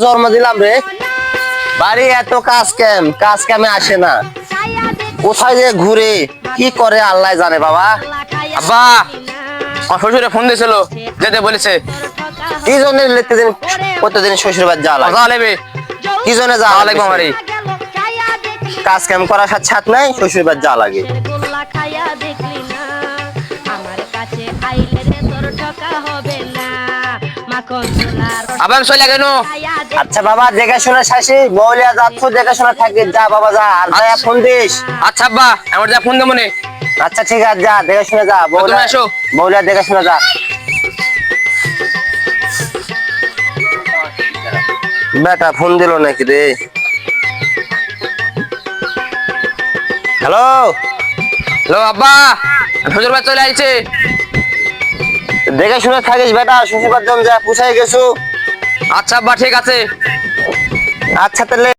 জন্ম দিলাম রে। বাড়ি এত কাজ ক্যাম কাজ ক্যামে আসে না। কোথায় যে ঘুরে কি করে আল্লাহ জানে বাবা। আব্বা আমার শ্বশুরে ফোন দিয়েছিল যেতে বলেছে। কি জন্য প্রতিদিন প্রতিদিন শ্বশুর বাড়ি যাওয়া লাগে। কথা লেবে। কি জন্য লাগে? লাগবে আমারই। কাজ কাম করার সাথে সাথ নাই শ্বশুর বাড়ি যাওয়া লাগে। গোল্লা দেখলি না আমার কাছে আইলে রে তোর ঠকা হবে না। আবার চলে কেন আচ্ছা বাবা দেখে শুনে শাসি মৌলিয়া যাচ্ছ দেখে শুনে থাকি যা বাবা যা আর ভাইয়া ফোন দিস। আচ্ছা আব্বা আমার যা ফোন দেবো আচ্ছা ঠিক আছে যা দেখে শুনে যা শুনে যা। বেটা ফোন দিল নাকি রে? হ্যালো? হ্যালো আব্বা চলে আইছে। দেখে শুনে থাকিস বেটা শ্বশুর যা পুষাই গেছো। আচ্ছা বা ঠিক আছে। আচ্ছা তাহলে